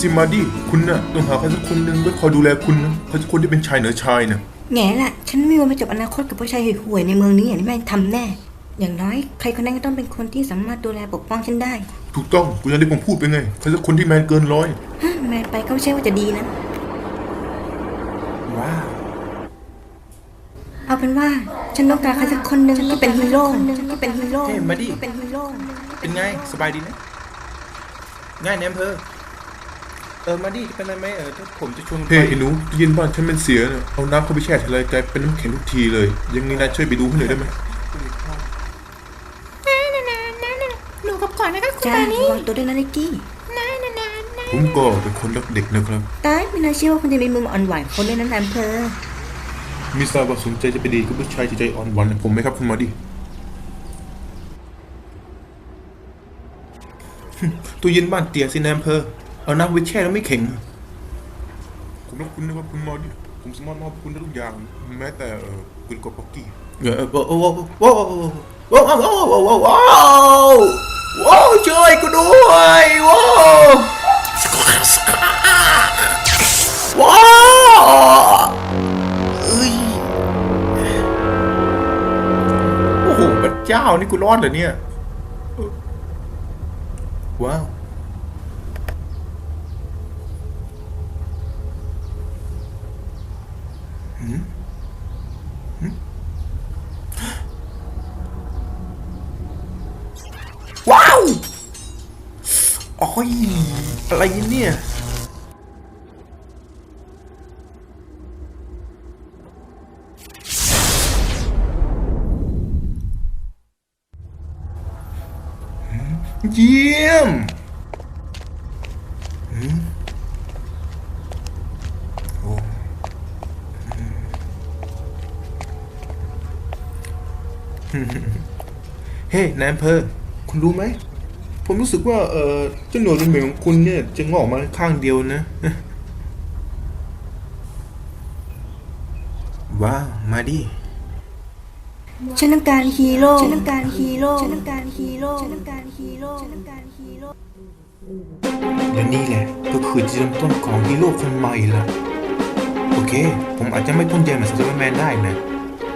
สิมาดิคุณน่ะต้องหาใครสักคนหนึ่งไว้คอยดูแลคุณนะใครสักคนที่เป็นชายเหนือชายน่ะแง่ละฉันไม่มีวันมาจบอนาคตกับผู้ชายห่วยๆในเมืองนี้อย่างที่แม่งทำแน่ อย่างน้อยใครคนนั้นก็ต้องเป็นคนที่สามารถดูแลปกป้องฉันได้ ถูกต้องคุณยังได้ผมพูดไปไงใครสักคนที่แมนเกินร้อยฮะแมนไปก็ไม่ใช่ว่าจะดีนะ ว้าวเอาเป็นว่าฉันต้องการใครสักคนหนึ่งที่เป็นฮีโร่ที่เป็นฮีโร่เฮ้ยมาดิที่เป็นฮีโร่เป็นไงสบายดีนะง่ายในอำเภอ เออมาดิเป็นไรไหมเออถ้าผมจะชวนเฮ้ยไอ้หนูเย็นบ้านฉันเป็นเสียน่ะเอาน้ำเข้าไปแช่ทีไรกลายเป็นน้ำแข็งทุกทีเลย ยังไงนายช่วยไปดูให้หน่อยได้ไหมหนูกับก่อนนะคะคุณจ้าตานี่ระวังตัวด้วยนะนิกกี้นานานานนานผมก็เป็นคนรักเด็กนะครับ ตายไม่น่าเชื่อว่าคุณจะมีมุมอ่อนไหวของคนด้วยนั้นนายอำเภอมีทราบว่าสนใจจะไปดีกับผู้ชายที่ใจอ่อนหวานอย่างผมไหมครับคุณมาดิ ตู้เย็นบ้านเตี๋ยสิในอำเภอ เอาน้ำไว้แช่แล้วไม่เข็งผมรักคุณนะครับคุณมาดิผมสามารถมอบคุณได้ทุกอย่าง แม้แต่เออปืนกดป๊อกกี้เออโอ้โหโอ้โหโอ้โหโอ้โหโอ้โหโอ้โหว้าวช่วยกูด้วยว้าวว้าวเอ้ยโอ้โหพระเจ้านี่กูรอดเหรอเนี่ย ว้าวโอ้ยอะไรเนี่ยเยี่ยม เฮ้นายอำเภอคุณรู้ไหม ผมรู้สึกว่า เออเจ้าหนวดเป็นเหมือนของคุณเนี่ยจะงอกมาข้างเดียวนะ ว้าว มาดิ ฉันต้องการฮีโร่ฉันต้องการฮีโร่ฉันต้องการฮีโร่ฉันต้องการฮีโร่ฉันต้องการฮีโร่และนี่แหละก็คือจุดเริ่มต้นของฮีโร่คนใหม่ละโอเค ผมอาจจะไม่พ่นใยเหมือนสไปเดอร์แมนได้นะ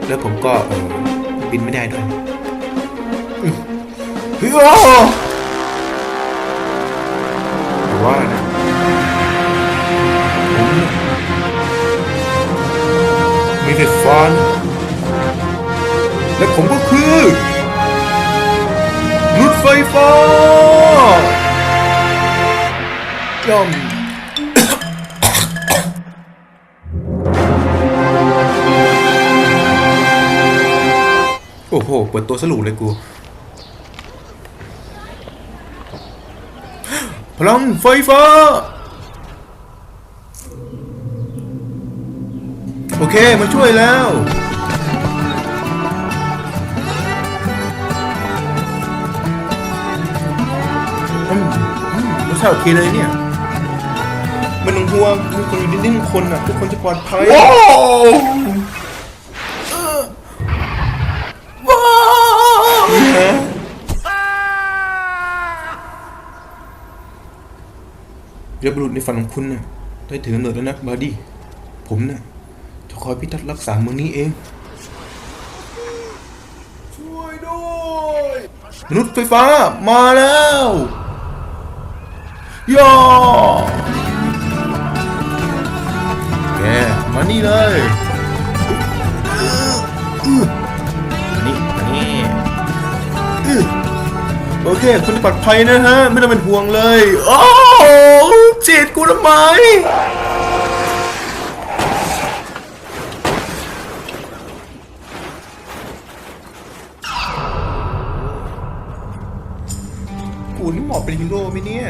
แล้วผมก็เออ บินไม่ได้ด้วยเฮ้ยโอ้แต่ว่านะผมเนี่ยมีไฟฟ้านและผมก็คือรถไฟฟ้าย่อม อ้โหเปิดตัวสรุปเลยกูพลังไฟฟ้า โอเค มาช่วยแล้ว อืมอืมรสชาติโอเคเลยเนี่ยไมันต้องห่วงมีคนอยู่นิ่งๆคนอะ ทุกคนจะปลอดภัย เรียบรุษในฝันของคุณน่ะได้ถึงกำเนิดแล้วนะบาร์ดี้ผมน่ะจะคอยพิทักษ์รักษาเมืองนี้เอง ช่วยด้วยมนุษย์ไฟฟ้ามาแล้วย่อแกมานี่เลยอื้อมานี่มานี่อื้อโอเค คุณปลอดภัยนะฮะ ไม่ต้องเป็นห่วงเลยโอ้จีดกู ทำไม กูนี่เหมาะเป็นฮีโร่ไหมเนี่ย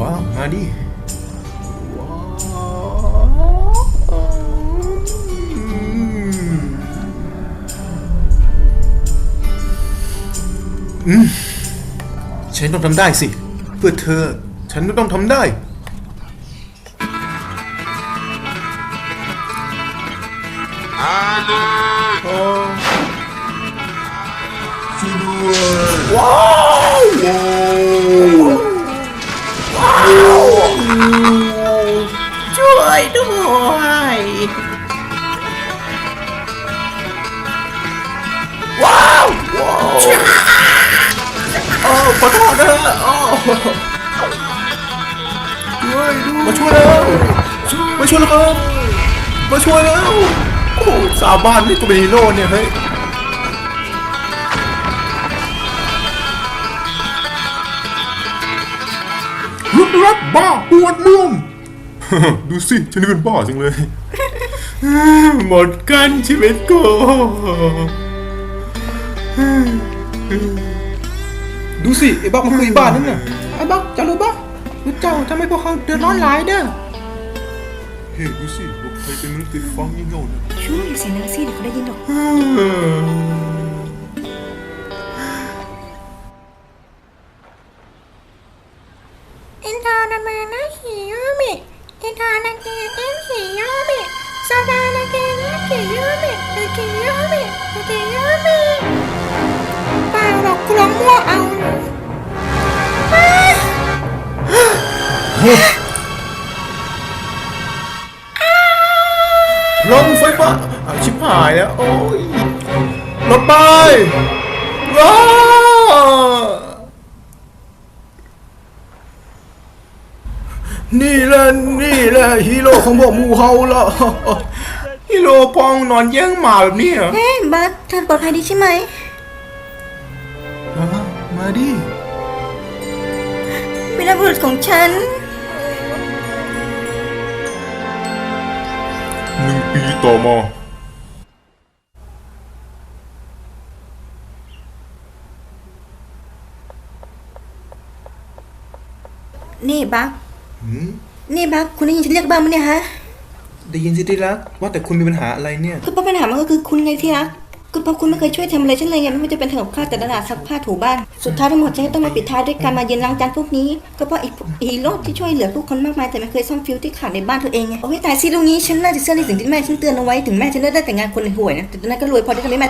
ว้าว มาดิ ว้าวอืมอืม ฉันต้องทำได้สิ เพื่อเธอ ฉันก็ต้องทำได้ ว้าวว้าวช่วยด้วย ขอโทษนะโอ้ช่วยด้วยมาช่วยแล้วมาช่วยแล้วครับมาช่วยแล้วโอ้สาบานนี่ก็เป็นฮีโร่เนี่ยเฮ้ยรุดรับบ้าปวดม่วงดูสิฉันนี่เป็นบ้าจังเลย หมดกันชีวิตกู ดูสิไอ้บักมันคือไอ้บ้านนั่นน่ะไอ้บักจะรู้ปะรู้เจ้าทำให้พวกเขาเดือดร้อนหลายเด้อเฮ้ยดูสิว่าใครเป็นมนุษย์ติดฟังยี่เง่าเนี่ยช่วยเสียงดังสิเดี๋ยวเขาได้ยินหรอกอินทานามานะหิโยมิอินทานาเกเอ็นหิโยมิซาดานาเกเอ็นหิโยมิเอกิโยมิเอกิโยมิเปล่าหรอกกูร้องมั่วเอา ลงไฟฟ้าอะชิบหายแล้ว โอ้ยรถไปว้านี่แหละนี่แหละฮีโร่ของพวกหมูเฮาละฮีโร่พองนอนแย่งหมาแบบนี้เหรอ เฮ้ยบัสเธอปลอดภัยดีใช่ไหมอะมาดิวีรบุรุษของฉัน หนึ่งปีต่อมานี่บักนี่บักคุณได้ยินฉันเรียกบ้างไหมเนี่ยฮะ ได้ยินสิที่รัก ว่าแต่คุณมีปัญหาอะไรเนี่ย ก็เพราะปัญหามันก็คือคุณไงที่รัก ก็เพราะคุณไม่เคยช่วยทำอะไรฉันเลยไงไม่ว่าจะเป็นทำกับข้าวแต่ตลาดซักผ้าถูบ้านสุดท้ายทั้งหมดจะให้ต้องมาปิดท้ายด้วยการมาเย็นล้างจานพวกนี้ ก็เพราะอ้ฮีโร่ที่ช่วยเหลือผู้คนมากมายแต่ไม่เคยซ่อมฟิวที่ขาดในบ้านตัวเองไงโอ้ยตายสิตรงนี้ฉันน่าจะเชื่อในสิ่งที่แม่ฉันเตือนเอาไว้ถึงแม่ฉันได้แต่งงานคนห่วยนะแต่ตอนนั้นก็รวยพอที่จะไม่แม่